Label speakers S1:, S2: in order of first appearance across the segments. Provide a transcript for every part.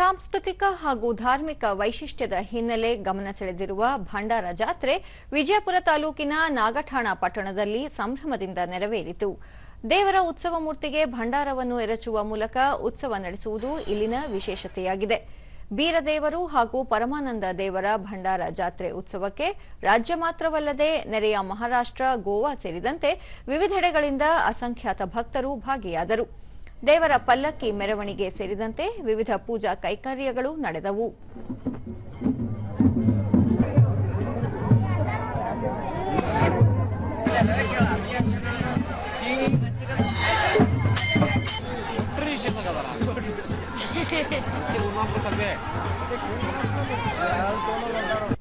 S1: ಸಾಂಸ್ಕೃತಿಕ ಹಾಗೂ ಧಾರ್ಮಿಕ ವೈಶಿಷ್ಟ್ಯದ ಹಿನ್ನೆಲೆ ಗಮನ ಸೆಳೆದಿರುವ ಭಂಡಾರ ಜಾತ್ರೆ ವಿಜಯಪುರ ತಾಲೂಕಿನ ನಾಗಠಾಣ ಪಟ್ಟಣದಲ್ಲಿ ಸಂಭ್ರಮದಿಂದ ನೆರವೇರಿತು. ದೇವರ ಉತ್ಸವ ಮೂರ್ತಿಗೆ ಭಂಡಾರವನ್ನು ಎರಚುವ ಮೂಲಕ ಉತ್ಸವ ನಡೆಸುವುದು ಇಲ್ಲಿನ ವಿಶೇಷತೆಯಾಗಿದೆ. ಬೀರದೇವರು ಹಾಗೂ ಪರಮಾನಂದ ದೇವರ ಭಂಡಾರ ಜಾತ್ರೆ ಉತ್ಸವಕ್ಕೆ ರಾಜ್ಯ ಮಾತ್ರವಲ್ಲದೆ ನೆರೆಯ ಮಹಾರಾಷ್ಟ್ರ, ಗೋವಾ ಸೇರಿದಂತೆ ವಿವಿಧೆಡೆಗಳಿಂದ ಅಸಂಖ್ಯಾತ ಭಕ್ತರು ಭಾಗಿಯಾದರು. ದೇವರ ಪಲ್ಲಕ್ಕಿ ಮೆರವಣಿಗೆ ಸೇರಿದಂತೆ ವಿವಿಧ ಪೂಜಾ ಕೈಕಾರ್ಯಗಳು ನಡೆದವು.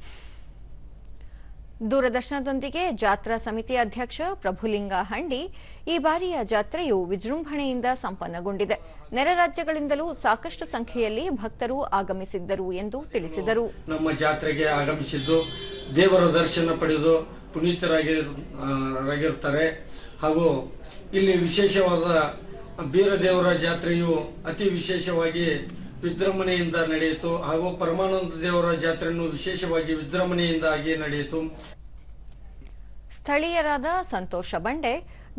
S1: ದೂರದರ್ಶನದೊಂದಿಗೆ ಜಾತ್ರಾ ಸಮಿತಿ ಅಧ್ಯಕ್ಷ ಪ್ರಭುಲಿಂಗ ಹಂಡಿ ಈ ಬಾರಿಯ ಜಾತ್ರೆಯು ವಿಜೃಂಭಣೆಯಿಂದ ಸಂಪನ್ನಗೊಂಡಿದೆ. ನೆರೆ ರಾಜ್ಯಗಳಿಂದಲೂ ಸಾಕಷ್ಟು ಸಂಖ್ಯೆಯಲ್ಲಿ ಭಕ್ತರು ಆಗಮಿಸಿದ್ದರು ಎಂದು ತಿಳಿಸಿದರು.
S2: ನಮ್ಮ ಜಾತ್ರೆಗೆ ಆಗಮಿಸಿದ್ದು ದೇವರ ದರ್ಶನ ಪಡೆದು ಪುನೀತರಾಗಿರ್ತಾರೆ ಹಾಗೂ ಇಲ್ಲಿ ವಿಶೇಷವಾದ ಬೀರದೇವರ ಜಾತ್ರೆಯು ಅತಿ ವಿಶೇಷವಾಗಿ ವಿಜೃಂಭಣೆಯಿಂದ ನಡೆಯಿತು ಹಾಗೂ ಪರಮಾನಂದ ದೇವರ ಜಾತ್ರೆಯನ್ನು ವಿಶೇಷವಾಗಿ ವಿಜೃಂಭಣೆಯಿಂದಾಗಿ ನಡೆಯಿತು.
S1: ಸ್ಥಳೀಯರಾದ ಸಂತೋಷ ಬಂಡೆ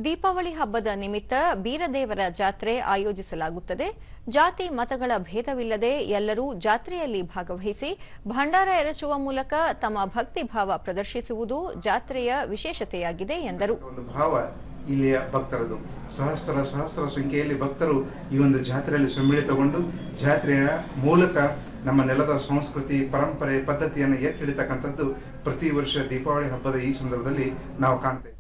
S1: ದೀಪಾವಳಿ ಹಬ್ಬದ ನಿಮಿತ್ತ ಬೀರದೇವರ ಜಾತ್ರೆ ಆಯೋಜಿಸಲಾಗುತ್ತದೆ. ಜಾತಿ ಮತಗಳ ಭೇದವಿಲ್ಲದೆ ಎಲ್ಲರೂ ಜಾತ್ರೆಯಲ್ಲಿ ಭಾಗವಹಿಸಿ ಭಂಡಾರ ಎರಚುವ ಮೂಲಕ ತಮ್ಮ ಭಕ್ತಿ ಭಾವ ಪ್ರದರ್ಶಿಸುವುದು ಜಾತ್ರೆಯ ವಿಶೇಷತೆಯಾಗಿದೆ ಎಂದರು.
S3: ಒಂದು ಭಾವ. ಇಲ್ಲಿಯ ಭಕ್ತರದು. ಸಹಸ್ರ ಸಹಸ್ರ ಸಂಖ್ಯೆಯಲ್ಲಿ ಭಕ್ತರು ಈ ಒಂದು ಜಾತ್ರೆಯಲ್ಲಿ ಸಮ್ಮಿಳಿತಗೊಂಡು ಜಾತ್ರೆಯ ಮೂಲಕ ನಮ್ಮ ನೆಲದ ಸಂಸ್ಕೃತಿ, ಪರಂಪರೆ, ಪದ್ಧತಿಯನ್ನು ಎತ್ತಿ ಹಿಡಿತಕ್ಕಂಥದ್ದು ಪ್ರತಿ ವರ್ಷ ದೀಪಾವಳಿ ಹಬ್ಬದ ಈ ಸಂದರ್ಭದಲ್ಲಿ ನಾವು ಕಾಣ್ತೇವೆ.